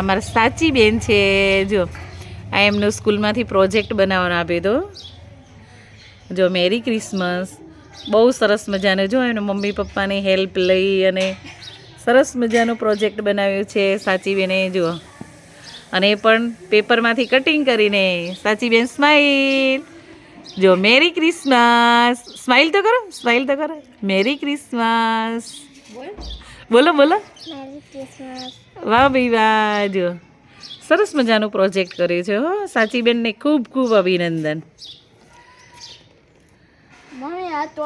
આ મારા સાચી બેન છે, જો. આ એમનો સ્કૂલમાંથી પ્રોજેક્ટ બનાવવાનો આપ્યો હતો જો, મેરી ક્રિસમસ. બહુ સરસ મજાનો, જો, એનો મમ્મી પપ્પાની હેલ્પ લઈ અને સરસ મજાનો પ્રોજેક્ટ બનાવ્યો છે, સાચી બેને જુઓ અને એ પણ પેપરમાંથી કટિંગ કરીને, સાચી બેન, સ્માઈલ. જો, મેરી ક્રિસમસ. સ્માઈલ તો કરો, સ્માઈલ તો કરો. Merry Christmas. બોલો બોલો. વાહ ભાઈ વાહ જો. સરસ મજાનો પ્રોજેક્ટ કર્યો છે હો. સાચી બેનને ખૂબ ખૂબ અભિનંદન. મમ્મી આ તો